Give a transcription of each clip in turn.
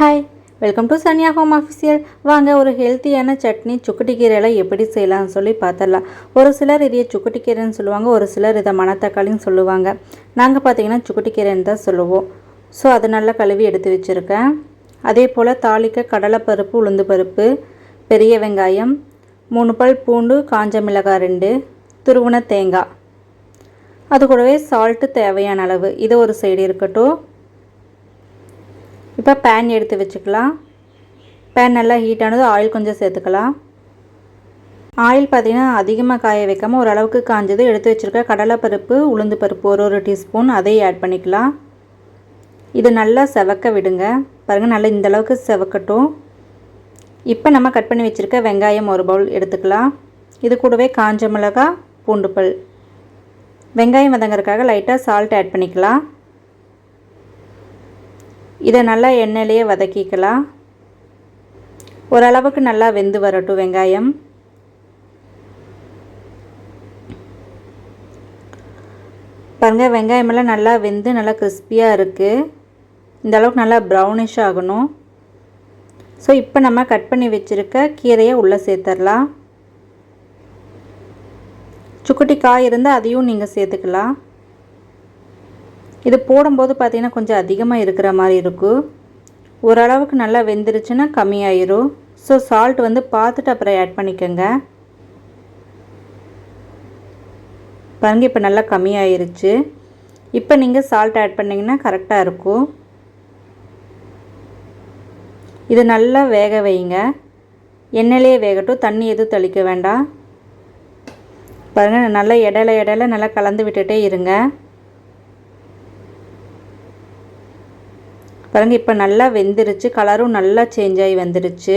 Hi welcome to Sanya home official வாங்க ஒரு ஹெல்த்தியான சட்னி சுக்குட்டி கீரையில் எப்படி செய்யலாம்னு சொல்லி பார்த்துடலாம் ஒரு சிலர் இதையை சுக்குட்டி கீரைன்னு சொல்லுவாங்க ஒரு சிலர் இதை மணத்தக்காளின்னு சொல்லுவாங்க. நாங்கள் பார்த்தீங்கன்னா சுக்குட்டி கீரைன்னு தான் சொல்லுவோம். ஸோ அது நல்லா கழுவி எடுத்து வச்சுருக்கேன். அதே போல் தாளிக்க கடலைப்பருப்பு உளுந்து பருப்பு பெரிய வெங்காயம் மூணு பல் பூண்டு காஞ்ச மிளகாய் ரெண்டு துருவன தேங்காய். அது கூடவே சால்ட்டு தேவையான அளவு. இது ஒரு சைடு இருக்கட்டும். இப்போ பேன் எடுத்து வச்சுக்கலாம். பேன் நல்லா ஹீட் ஆனது ஆயில் கொஞ்சம் சேர்த்துக்கலாம். ஆயில் பார்த்திங்கன்னா அதிகமாக காய வைக்காமல் ஓரளவுக்கு காஞ்சது எடுத்து வச்சுருக்க கடலைப்பருப்பு உளுந்து பருப்பு ஒரு ஒரு டீஸ்பூன் அதையும் ஆட் பண்ணிக்கலாம். இது நல்லா செவக்க விடுங்க. பாருங்கள் நல்லா இந்தளவுக்கு செவக்கட்டும். இப்போ நம்ம கட் பண்ணி வச்சுருக்க வெங்காயம் ஒரு பவுல் எடுத்துக்கலாம். இது கூடவே காஞ்ச மிளகா பூண்டு பல். வெங்காயம் வதங்கிறதுக்காக லைட்டாக சால்ட் ஆட் பண்ணிக்கலாம். இதை நல்லா எண்ணெயிலேயே வதக்கிக்கலாம். ஓரளவுக்கு நல்லா வெந்து வரட்டும் வெங்காயம். பாருங்கள் வெங்காயமெல்லாம் நல்லா வெந்து நல்லா கிறிஸ்பியாக இருக்குது இந்த அளவுக்கு நல்லா ப்ரௌனிஷ் ஆகணும். ஸோ இப்போ நம்ம கட் பண்ணி வச்சுருக்க கீரையை உள்ளே சேர்த்துடலாம் சுக்குட்டி காய் இருந்தால் அதையும் நீங்கள் சேர்த்துக்கலாம். இது போடும்போது பார்த்திங்கன்னா கொஞ்சம் அதிகமாக இருக்கிற மாதிரி இருக்கும். ஓரளவுக்கு நல்லா வெந்துருச்சுன்னா கம்மியாயிரும். ஸோ சால்ட் வந்து பார்த்துட்டு அப்புறம் ஆட் பண்ணிக்கோங்க. பாருங்க இப்போ நல்லா கம்மியாயிருச்சு. இப்போ நீங்கள் சால்ட் ஆட் பண்ணிங்கன்னா கரெக்டாக இருக்கும். இது நல்லா வேக வைங்க. எண்ணெயிலே வேகட்டும். தண்ணி எதுவும் தெளிக்க வேண்டாம். பாருங்கள் நல்லா இடையில இடையில நல்லா கலந்து விட்டுகிட்டே இருங்க. பாருங்கள் இப்போ நல்லா வெந்துருச்சு. கலரும் நல்லா சேஞ்ச் ஆகி வந்துருச்சு.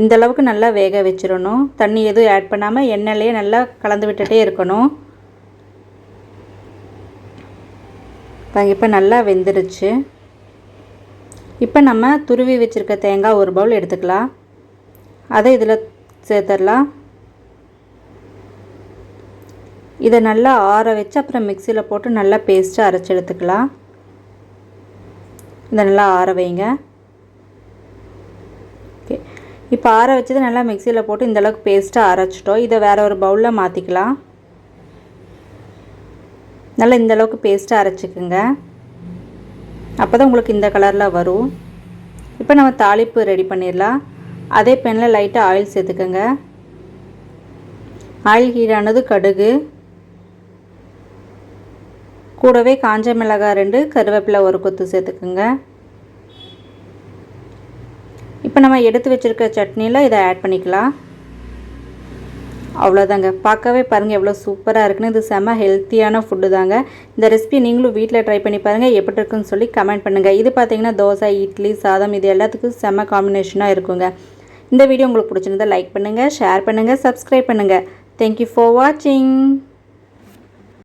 இந்த அளவுக்கு நல்லா வேக வச்சிடணும் தண்ணி எதுவும் ஆட் பண்ணாமல் எண்ணெயிலே நல்லா கலந்து விட்டுட்டே இருக்கணும். பாருங்க இப்போ நல்லா வெந்துருச்சு. இப்போ நம்ம துருவி வச்சுருக்க தேங்காய் ஒரு பவுல் எடுத்துக்கலாம். அதை இதில் சேர்த்துடலாம். இதை நல்லா ஆற வச்சு அப்புறம் மிக்சியில் போட்டு நல்லா பேஸ்ட்டாக அரைச்சி எடுத்துக்கலாம். இதை நல்லா ஆற வைங்க. ஓகே இப்போ ஆற வச்சது நல்லா மிக்சியில் போட்டு இந்தளவுக்கு பேஸ்ட்டாக அரைச்சிட்டோம். இதை வேறு ஒரு பவுலில் மாற்றிக்கலாம் நல்லா இந்தளவுக்கு பேஸ்ட்டாக அரைச்சிக்குங்க. அப்போ தான் உங்களுக்கு இந்த கலரில் வரும். இப்போ நம்ம தாளிப்பு ரெடி பண்ணிடலாம். அதே பெனில் லைட்டாக ஆயில் சேர்த்துக்கோங்க. ஆயில் ஹீடானது கடுகு. கூடவே காஞ்ச மிளகாய் ரெண்டு கருவேப்பிலை ஒரு கொத்து சேர்த்துக்குங்க. இப்போ நம்ம எடுத்து வச்சுருக்க சட்னியில் இதை ஆட் பண்ணிக்கலாம். அவ்வளோதாங்க. பார்க்கவே பாருங்கள் எவ்வளோ சூப்பராக இருக்குன்னு. இது செம்ம ஹெல்த்தியான ஃபுட்டு தாங்க. இந்த ரெசிபி நீங்களும் வீட்டில் ட்ரை பண்ணி பாருங்கள் எப்படி இருக்குன்னு சொல்லி கமெண்ட் பண்ணுங்கள் இது பார்த்தீங்கன்னா தோசை இட்லி சாதம் இது எல்லாத்துக்கும் செம்ம காம்பினேஷனாக இருக்குங்க. இந்த வீடியோ உங்களுக்கு பிடிச்சிருந்தா லைக் பண்ணுங்கள் ஷேர் பண்ணுங்கள் சப்ஸ்கிரைப் பண்ணுங்கள் தேங்க்யூ ஃபார் வாட்சிங்